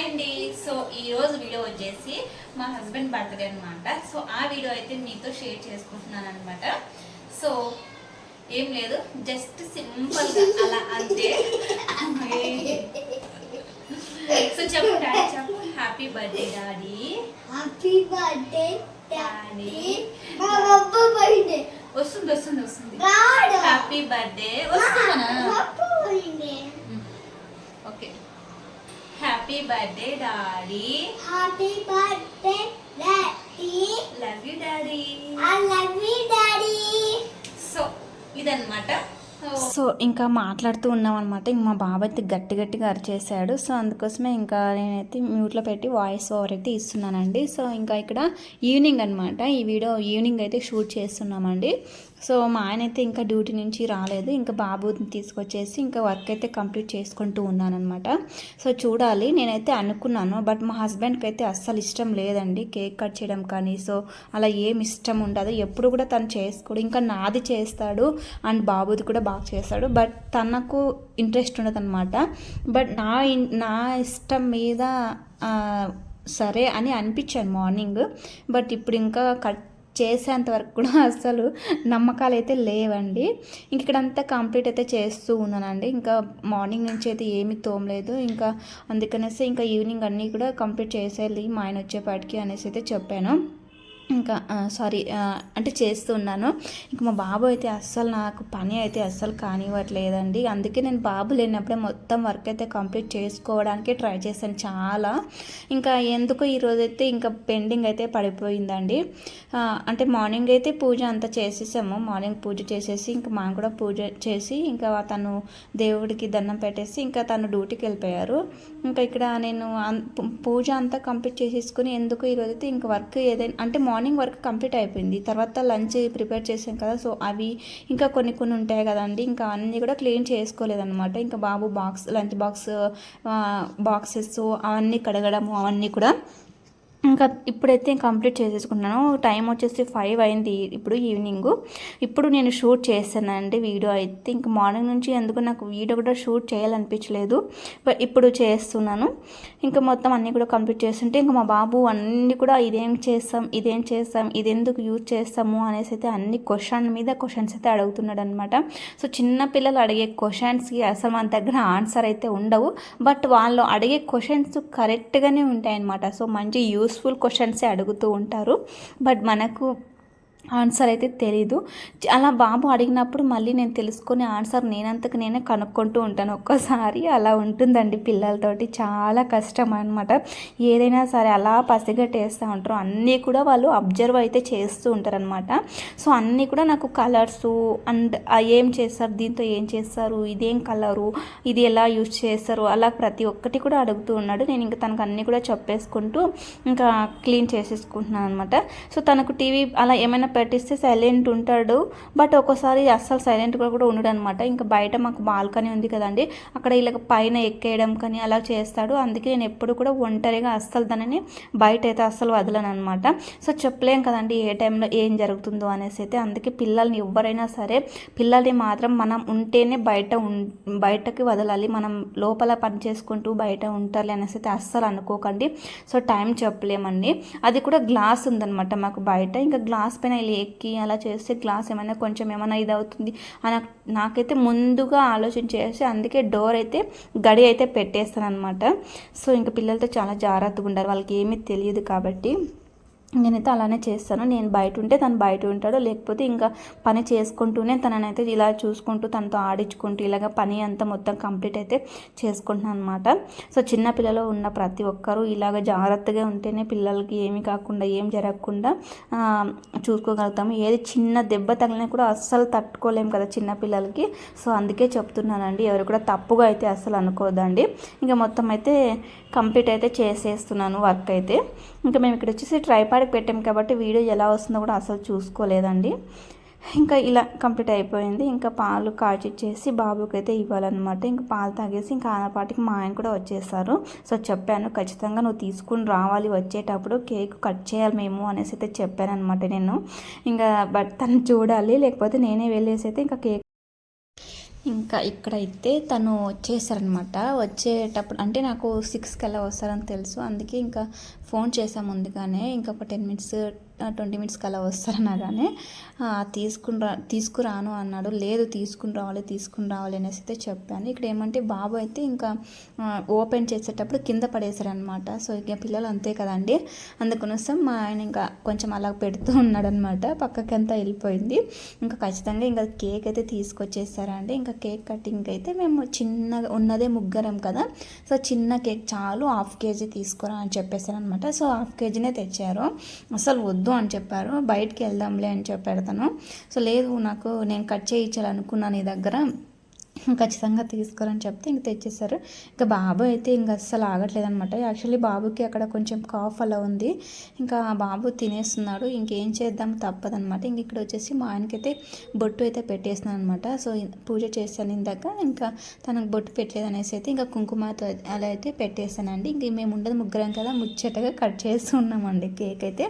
Hi అండి. So ఈ రోజు వీడియో వచ్చేసి మా హస్బెండ్ బర్త్డే అనమాట సో ఆ వీడియో అయితే మీతో షేర్ చేసుకుంటున్నాను అనమాట సో ఏం లేదు జస్ట్ సింపుల్గా అలా అంతే. సో చెప్పు డాడీ చెప్పు. Happy birthday daddy. Happy birthday daddy. వస్తుంది వస్తుంది వస్తుంది. హ్యాపీ బర్త్డే వస్తుందనా అబ్బ birthday okay happy birthday daddy happy birthday daddy love you daddy I love you daddy so ఇదన్నమాట. సో ఇంకా మాట్లాడుతూ ఉన్నాం అనమాట ఇంక మా బాబు అయితే గట్టి గట్టిగా అరిచేసాడు సో అందుకోసమే ఇంకా నేనైతే మ్యూట్లో పెట్టి వాయిస్ ఓవర్ అయితే ఇస్తున్నానండి. సో ఇంకా ఇక్కడ ఈవినింగ్ అనమాట ఈ వీడియో ఈవినింగ్ అయితే షూట్ చేస్తున్నామండి. సో మా ఆయన అయితే ఇంకా డ్యూటీ నుంచి రాలేదు. ఇంకా బాబుని తీసుకొచ్చేసి ఇంకా వర్క్ అయితే కంప్లీట్ చేసుకుంటూ ఉన్నానమాట సో చూడాలి నేనైతే అనుకున్నాను. బట్ మా హస్బెండ్కి అయితే అస్సలు ఇష్టం లేదండి కేక్ కట్ చేయడం కానీ సో అలా ఏం ఇష్టం ఉండదు. ఎప్పుడు కూడా తను చేసుకోడు. ఇంకా నాది చేస్తాడు అండ్ బాబుది కూడా బాగా చేస్తాడు. బట్ తనకు ఇంట్రెస్ట్ ఉండదు అనమాట బట్ నా నా ఇష్టం మీద సరే అని అనిపించాను మార్నింగ్. బట్ ఇప్పుడు ఇంకా కట్ చేసేంత వరకు కూడా అసలు నమ్మకాలు అయితే లేవండి. ఇంక ఇక్కడంతా కంప్లీట్ అయితే చేస్తూ ఉన్నానండి. ఇంకా మార్నింగ్ నుంచి అయితే ఏమీ తోమలేదు. ఇంకా అందుకనేసి ఇంకా ఈవినింగ్ అన్నీ కూడా కంప్లీట్ చేసేయాలి మా ఆయన వచ్చేపాటికి అనేసి అయితే చెప్పాను. ఇంకా సారీ అంటే చేస్తున్నాను ఇంక మా బాబు అయితే అస్సలు నాకు పని అయితే అస్సలు కానివ్వట్లేదండి. అందుకే నేను బాబు లేనప్పుడే మొత్తం వర్క్ అయితే కంప్లీట్ చేసుకోవడానికి ట్రై చేశాను చాలా. ఇంకా ఎందుకు ఈరోజైతే ఇంకా పెండింగ్ అయితే పడిపోయిందండి. అంటే మార్నింగ్ అయితే పూజ అంతా చేసేసాము. మార్నింగ్ పూజ చేసేసి ఇంకా మా కూడా పూజ చేసి ఇంకా తను దేవుడికి దండం పెట్టేసి ఇంకా తను డ్యూటీకి వెళ్ళిపోయారు. ఇంకా ఇక్కడ నేను అన్- పూజ అంతా కంప్లీట్ చేసేసుకుని ఎందుకు ఈరోజైతే ఇంకా వర్క్ ఏదైనా అంటే మార్నింగ్ వర్క్ కంప్లీట్ అయిపోయింది. తర్వాత లంచ్ ప్రిపేర్ చేసాం కదా సో అవి ఇంకా కొన్ని కొన్ని ఉంటాయి కదండి. ఇంకా అన్నీ కూడా క్లీన్ చేసుకోలేదన్నమాట. ఇంకా బాబు బాక్స్ లంచ్ బాక్స్ బాక్సెస్ అవన్నీ కడగడము అవన్నీ కూడా ఇంకా ఇప్పుడైతే కంప్లీట్ చేసేసుకున్నాను టైం వచ్చేసి ఫైవ్ అయింది ఇప్పుడు ఈవినింగ్. ఇప్పుడు నేను షూట్ చేస్తానండి వీడియో అయితే. ఇంకా మార్నింగ్ నుంచి ఎందుకు నాకు వీడియో కూడా షూట్ చేయాలనిపించలేదు. బట్ ఇప్పుడు చేస్తున్నాను. ఇంకా మొత్తం అన్నీ కూడా కంప్లీట్ చేస్తుంటే ఇంకా మా బాబు అన్నీ కూడా ఇదేం చేస్తాం ఇదేం చేస్తాం ఇదెందుకు యూజ్ చేస్తాము అనేసి అయితే అన్ని క్వశ్చన్ మీద క్వశ్చన్స్ అయితే అడుగుతున్నాడు అనమాట సో చిన్న పిల్లలు అడిగే క్వశ్చన్స్కి అసలు మన దగ్గర ఆన్సర్ అయితే ఉండవు. బట్ వాళ్ళు అడిగే క్వశ్చన్స్ కరెక్ట్గానే ఉంటాయన్నమాట. సో మంచి యూస్ఫుల్ క్వశ్చన్సే అడుగుతూ ఉంటారు. బట్ మనకు ఆన్సర్ అయితే తెలీదు. అలా బాబు అడిగినప్పుడు మళ్ళీ నేను తెలుసుకునే ఆన్సర్ నేనంతకు నేనే కనుక్కుంటూ ఉంటాను. ఒక్కసారి అలా ఉంటుందండి పిల్లలతోటి. చాలా కష్టం అనమాట ఏదైనా సరే అలా పసిగట్టేస్తూ ఉంటారు. అన్నీ కూడా వాళ్ళు అబ్జర్వ్ అయితే చేస్తూ ఉంటారనమాట సో అన్నీ కూడా నాకు కలర్స్ అండ్ ఏం చేస్తారు దీంతో ఏం చేస్తారు ఇదేం కలరు ఇది ఎలా యూజ్ చేస్తారు అలా ప్రతి ఒక్కటి కూడా అడుగుతూ ఉన్నాడు. నేను ఇంకా తనకు అన్నీ కూడా చెప్పేసుకుంటూ ఇంకా క్లీన్ చేసేసుకుంటున్నాను అనమాట సో తనకు టీవీ అలా ఏమైనా పెట్టిస్తే సైలెంట్ ఉంటాడు. బట్ ఒక్కోసారి అస్సలు సైలెంట్గా కూడా ఉండడు అనమాట ఇంకా బయట మాకు బాల్కనీ ఉంది కదండి. అక్కడ ఇలా పైన ఎక్కేయడం కానీ అలా చేస్తాడు. అందుకే నేను ఎప్పుడు కూడా ఒంటరిగా అస్సలు దానిని బయట అయితే అస్సలు వదలను అనమాట సో చెప్పలేం కదండి ఏ టైంలో ఏం జరుగుతుందో అనేసి అయితే. అందుకే పిల్లల్ని ఎవరైనా సరే పిల్లల్ని మాత్రం మనం ఉంటేనే బయట బయటకి వదలాలి. మనం లోపల పని చేసుకుంటూ బయట ఉంటాలి అనేసి అయితే అస్సలు అనుకోకండి. సో టైం చెప్పలేమండి. అది కూడా గ్లాస్ ఉందన్నమాట మాకు బయట. ఇంకా గ్లాస్ పైన ఇలా ఎక్కి అలా చేస్తే క్లాస్ ఏమైనా కొంచెం ఏమైనా ఇది అవుతుంది అని నాకైతే ముందుగా ఆలోచన చేసి అందుకే డోర్ అయితే గడి అయితే పెట్టేస్తాను అనమాట సో ఇంకా పిల్లలతో చాలా జాగ్రత్తగా ఉండాలి. వాళ్ళకి ఏమీ తెలియదు కాబట్టి. నేనైతే అలానే చేస్తాను. నేను బయట ఉంటే తను బయట ఉంటాడు. లేకపోతే ఇంకా పని చేసుకుంటూనే తననైతే ఇలా చూసుకుంటూ తనతో ఆడించుకుంటూ ఇలాగ పని అంతా మొత్తం కంప్లీట్ అయితే చేసుకుంటున్నాను అనమాట సో చిన్న పిల్లలు ఉన్న ప్రతి ఒక్కరూ ఇలాగ జాగ్రత్తగా ఉంటేనే పిల్లలకి ఏమి కాకుండా ఏం జరగకుండా చూసుకోగలుగుతాము. ఏది చిన్న దెబ్బ తగిలినా కూడా అస్సలు తట్టుకోలేము కదా చిన్న పిల్లలకి. సో అందుకే చెప్తున్నానండి ఎవరు కూడా తప్పుగా అయితే అస్సలు అనుకోదండి. ఇంకా మొత్తం అయితే కంప్లీట్ అయితే చేసేస్తున్నాను వర్క్ అయితే. ఇంకా మేము ఇక్కడ వచ్చేసి ట్రైపాడ్కి పెట్టాం కాబట్టి వీడియో ఎలా వస్తుందో కూడా అసలు చూసుకోలేదండి. ఇంకా ఇలా కంప్లీట్ అయిపోయింది. ఇంకా పాలు కాచిచ్చేసి బాబుకి అయితే ఇవ్వాలన్నమాట. ఇంకా పాలు తాగేసి ఇంకా ఆనపాటికి మా ఆయన కూడా వచ్చేసారు. సో చెప్పాను ఖచ్చితంగా నువ్వు తీసుకుని రావాలి వచ్చేటప్పుడు. కేక్ కట్ చేయాలి మేము అనేసి అయితే చెప్పాను అనమాట నేను. ఇంకా బట్ తను చూడాలి లేకపోతే నేనే వెళ్ళేసి అయితే ఇంకా కేక్ ఇంకా ఇక్కడైతే తను వచ్చేసారనమాట వచ్చేటప్పుడు అంటే నాకు సిక్స్కి అలా వస్తారని తెలుసు. అందుకే ఇంకా ఫోన్ చేసాం ముందుగానే. ఇంకా ఒక టెన్ మినిట్స్ ట్వంటీ మినిట్స్కి అలా వస్తారనగానే తీసుకుని రా తీసుకురాను అన్నాడు. లేదు తీసుకుని రావాలి తీసుకుని రావాలి అనేసి అయితే చెప్పాను. ఇక్కడ ఏమంటే బాబు అయితే ఇంకా ఓపెన్ చేసేటప్పుడు కింద పడేశారనమాట సో ఇక పిల్లలు అంతే కదండి. అందుకోసం మా ఆయన ఇంకా కొంచెం అలా పెడుతూ ఉన్నాడనమాట పక్కకి అంతా వెళ్ళిపోయింది. ఇంకా ఖచ్చితంగా ఇంకా కేక్ అయితే తీసుకొచ్చేసారండి ఇంకా కేక్ కటింగ్ అయితే మేము చిన్నగా ఉన్నదే ముగ్గురం కదా. సో చిన్న కేక్ చాలు హాఫ్ కేజీ తీసుకురా అని చెప్పేసారనమాట సో హాఫ్ కేజీనే తెచ్చారు. అసలు వద్దు అని చెప్పారు. బయటికి వెళ్దాంలే అని చెప్పాడు తను. సో లేదు నాకు నేను కట్ చేయించాలనుకున్నాను నీ దగ్గర. ఖచ్చితంగా తీసుకురని చెప్తే ఇంక తెచ్చేసారు ఇంకా బాబు అయితే ఇంక అస్సలు ఆగట్లేదనమాట యాక్చువల్లీ బాబుకి అక్కడ కొంచెం కాఫ్ అలా ఉంది. ఇంకా బాబు తినేస్తున్నాడు. ఇంకేం చేద్దాం తప్పదనమాట ఇంక ఇక్కడ వచ్చేసి మా ఆయనకైతే బొట్టు అయితే పెట్టేస్తున్నాను అనమాట సో పూజ చేశాను ఇందాక. ఇంకా తనకు బొట్టు పెట్టలేదు అనేసి అయితే ఇంకా కుంకుమతో అలా అయితే పెట్టేశానండి. ఇంక మేము ఉండదు ముగ్గురం కదా ముచ్చటగా కట్ చేస్తున్నామండి కేక్ అయితే.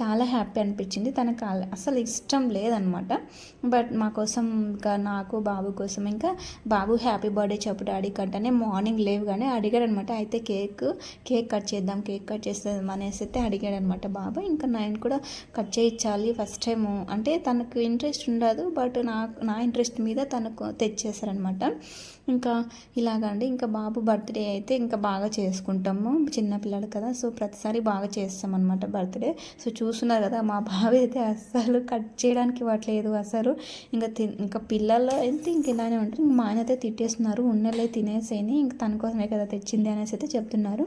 చాలా హ్యాపీ అనిపించింది. తనకు అసలు ఇష్టం లేదనమాట బట్ మా కోసం ఇంకా నాకు బాబు కోసం ఇంకా బాబు హ్యాపీ బర్త్డే చెప్పు డాడీ కంటేనే మార్నింగ్ లేవగానే అడిగాడు అనమాట అయితే కేక్ కేక్ కట్ చేద్దాం కేక్ కట్ చేస్తాం అనేసి అయితే అడిగాడు అనమాట బాబు. ఇంకా నేను కూడా కట్ చేయించాలి ఫస్ట్ టైం అంటే తనకు ఇంట్రెస్ట్ ఉండదు బట్ నాకు నా ఇంట్రెస్ట్ మీద తనకు తెచ్చేసారనమాట ఇంకా ఇలాగండి ఇంకా బాబు బర్త్డే అయితే ఇంకా బాగా చేసుకుంటాము. చిన్నపిల్లలు కదా సో ప్రతిసారి బాగా చేస్తాం అనమాట బర్త్డే. సో చూస్తున్నారు కదా మా బాబు అయితే అస్సలు కట్ చేయడానికి ఇవ్వట్లేదు అసలు ఇంకా తి ఇంకా పిల్లలు అయితే ఇంక ఇలానే ఉంటారు. ఇంక మా ఆయన అయితే తిట్టేస్తున్నారు. ఉన్నలే తినేసేని ఇంక తన కోసమే కదా తెచ్చింది అనేసి అయితే చెప్తున్నారు.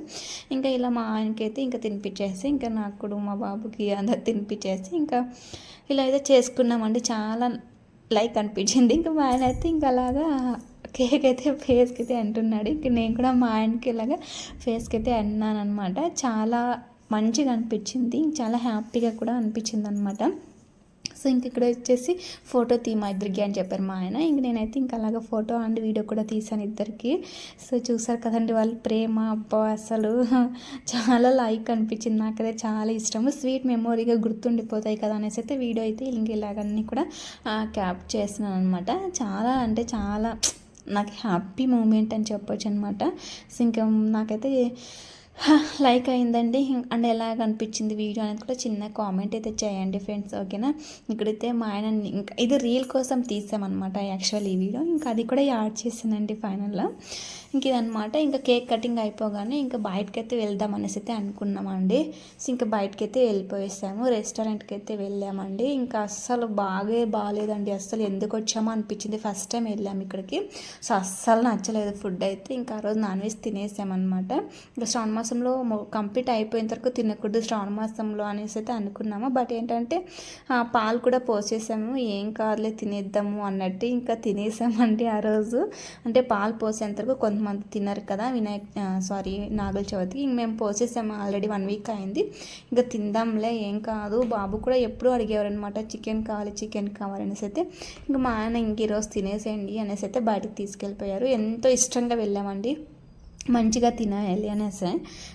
ఇంకా ఇలా మా ఆయనకైతే ఇంకా తినిపించేసి ఇంకా నాకు కూడా మా బాబుకి అందరు తినిపించేసి ఇంకా ఇలా అయితే చేసుకున్నామండి. చాలా లైక్ అనిపించింది. ఇంకా మా ఆయన అయితే ఇంకా అలాగా కేక్ అయితే ఫేస్కి అయితే అంటున్నాడు. ఇంక నేను కూడా మా ఆయనకి ఇలాగా ఫేస్కి అయితే అన్నాను అనమాట చాలా మంచిగా అనిపించింది. చాలా హ్యాపీగా కూడా అనిపించింది అనమాట సో ఇంక ఇక్కడ వచ్చేసి ఫోటో తీమా ఇద్దరికి అని చెప్పారు మా ఆయన. ఇంక నేనైతే ఇంకా అలాగ ఫోటో అండ్ వీడియో కూడా తీసాను ఇద్దరికి. సో చూసారు కదండి వాళ్ళ ప్రేమ అబ్బా అసలు చాలా లైక్ అనిపించింది. నాకైతే చాలా ఇష్టము. స్వీట్ మెమొరీగా గుర్తుండిపోతాయి కదా అనేసి అయితే వీడియో అయితే ఇంక ఇలాగన్నీ కూడా క్యాప్ చేస్తున్నాను అనమాట చాలా అంటే చాలా నాకు హ్యాపీ మూమెంట్ అని చెప్పొచ్చు అనమాట సో ఇంకా నాకైతే లైక్ అయిందండి. అండ్ ఎలా అనిపించింది వీడియో అనేది కూడా చిన్న కామెంట్ అయితే చేయండి ఫ్రెండ్స్ ఓకేనా ఇక్కడైతే మా ఆయన ఇంకా ఇది రీల్ కోసం తీసామన్నమాట యాక్చువల్ ఈ వీడియో ఇంకా అది కూడా యాడ్ చేసానండి ఫైనల్లో ఇంక ఇదనమాట ఇంకా కేక్ కటింగ్ అయిపోగానే ఇంకా బయటకి అయితే వెళ్దాం అనేసి అయితే అనుకున్నామండి. సో ఇంకా బయటకి అయితే వెళ్ళిపోయేసాము రెస్టారెంట్కి అయితే వెళ్ళామండి. ఇంకా అస్సలు బాగే బాగాలేదండి అస్సలు ఎందుకు వచ్చామో అనిపించింది. ఫస్ట్ టైం వెళ్ళాము ఇక్కడికి. సో అస్సలు నచ్చలేదు ఫుడ్ అయితే. ఇంకా ఆ రోజు నాన్ వెజ్ తినేసామన్నమాట. ఇంకా శ్రావణ మాసంలో కంప్లీట్ అయిపోయిన వరకు తినకూడదు శ్రావణ మాసంలో అనేసి అయితే అనుకున్నాము. బట్ ఏంటంటే పాలు కూడా పోసేసాము. ఏం కాదులే తినేద్దాము అన్నట్టు ఇంకా తినేసామండి ఆ రోజు. అంటే పాలు పోసేంత వరకు కొంతమంది తినరు కదా వినాయక్ సారీ నాగుల చవితికి. ఇంక మేము పోసేసాము ఆల్రెడీ వన్ వీక్ అయింది. ఇంకా తిందాంలే ఏం కాదు. బాబు కూడా ఎప్పుడూ అడిగేవారనమాట చికెన్ కావాలి చికెన్ కావాలి అనేసి అయితే. ఇంకా మా ఆయన ఇంక ఈరోజు తినేసేయండి అనేసి అయితే బయటకు తీసుకెళ్ళిపోయారు. ఎంతో ఇష్టంగా వెళ్ళామండి. మంచిగా తినాలి అనేసి.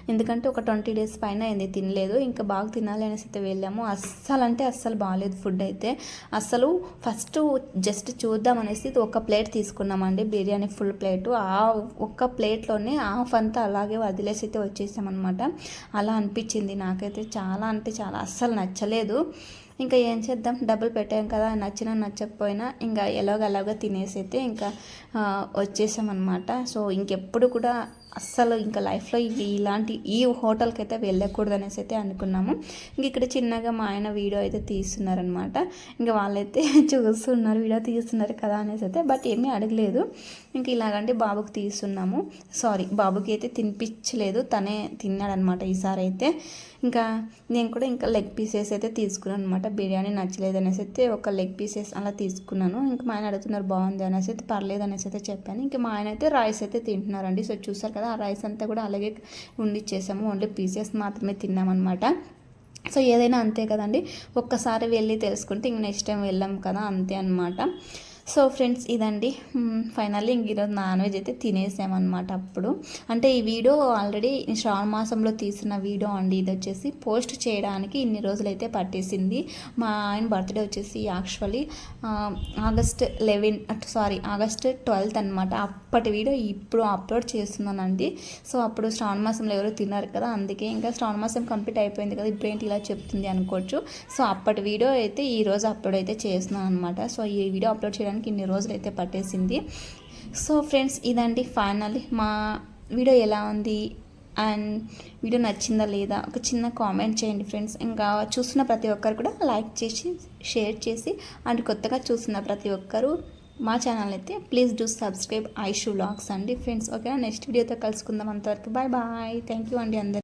ఎందుకంటే ఒక ట్వంటీ డేస్ పైన అయింది తినలేదు. ఇంకా బాగా తినాలి అనేసి అయితే వెళ్ళాము. అస్సలు అంటే అస్సలు బాగాలేదు ఫుడ్ అయితే. అసలు ఫస్ట్ జస్ట్ చూద్దాం అనేసి ఒక ప్లేట్ తీసుకున్నామండి. Biryani full plate. ఆ ఒక్క ప్లేట్లోనే హాఫ్ అంతా అలాగే వదిలేసి అయితే వచ్చేసామన్నమాట. అలా అనిపించింది నాకైతే చాలా అంటే చాలా. అస్సలు నచ్చలేదు. ఇంకా ఏం చేద్దాం? డబ్బులు పెట్టాం కదా. నచ్చినా నచ్చకపోయినా ఇంకా ఎలాగలాగా తినేసి అయితే ఇంకా వచ్చేసామన్నమాట. సో ఇంకెప్పుడు కూడా అస్సలు ఇంకా లైఫ్లో ఇలాంటి ఈ హోటల్కి అయితే వెళ్ళకూడదు అనేసి అయితే అనుకున్నాము. ఇంక ఇక్కడ చిన్నగా మా ఆయన వీడియో అయితే తీస్తున్నారనమాట. ఇంకా వాళ్ళైతే చూస్తున్నారు వీడియో తీస్తున్నారు కదా అనేసి అయితే బట్ ఏమీ అడగలేదు. ఇంక ఇలాగంటే బాబుకి తీస్తున్నాము. సారీ బాబుకి అయితే తినిపించలేదు. తనే తిన్నాడనమాట ఈసారి అయితే. ఇంకా నేను కూడా ఇంకా లెగ్ పీసెస్ అయితే తీసుకున్నాను అనమాట బిర్యానీ నచ్చలేదు అనేసి అయితే ఒక లెగ్ పీసెస్ అలా తీసుకున్నాను. ఇంకా మా ఆయన అడుగుతున్నారు బాగుంది అనేసి అయితే పర్లేదు అనేసి అయితే చెప్పాను. ఇంకా మా ఆయన అయితే రైస్ అయితే తింటున్నారండి. సో చూసారు కదా ఆ రైస్ అంతా కూడా అలాగే ఉండిచ్చేసాము. ఓన్లీ పీసెస్ మాత్రమే తిన్నామన్నమాట. సో ఏదైనా అంతే కదండి. ఒక్కసారి వెళ్ళి తెలుసుకుంటే ఇంక నెక్స్ట్ టైం వెళ్ళాం కదా అంతే అనమాట సో ఫ్రెండ్స్ ఇదండి. ఫైనల్లీ ఇంక ఈరోజు నాన్ వెజ్ అయితే తినేసామన్నమాట అప్పుడు. అంటే ఈ వీడియో ఆల్రెడీ శ్రావణ మాసంలో తీసిన వీడియో అండి. ఇది వచ్చేసి పోస్ట్ చేయడానికి ఇన్ని రోజులైతే పట్టేసింది. మా ఆయన బర్త్డే వచ్చేసి actually August eleven sorry August twelfth అనమాట అప్పటి వీడియో ఇప్పుడు అప్లోడ్ చేస్తున్నానండి. సో అప్పుడు శ్రావణ మాసంలో ఎవరు తిన్నారు కదా అందుకే ఇంకా శ్రావణ మాసం కంప్లీట్ అయిపోయింది కదా ఇప్పుడేంటి ఇలా చెప్తుంది అనుకోవచ్చు. సో అప్పటి వీడియో అయితే ఈ రోజు అప్లోడ్ అయితే చేస్తున్నాను అనమాట సో ఈ వీడియో అప్లోడ్ చేయడానికి ఇన్ని రోజులు అయితే పట్టేసింది. సో ఫ్రెండ్స్ ఇదండి ఫైనల్లీ మా వీడియో ఎలా ఉంది? అండ్ వీడియో నచ్చిందా లేదా? ఒక చిన్న కామెంట్ చేయండి ఫ్రెండ్స్. ఇంకా చూస్తున్న ప్రతి ఒక్కరు కూడా లైక్ చేసి షేర్ చేసి అండ్ కొత్తగా చూస్తున్న ప్రతి ఒక్కరు మా ఛానల్ అయితే please do subscribe Aishu vlogs అండి. ఫ్రెండ్స్ ఓకేనా నెక్స్ట్ వీడియోతో కలుసుకుందాం అంతవరకు. బాయ్ బాయ్ థ్యాంక్ యూ అండి అందరు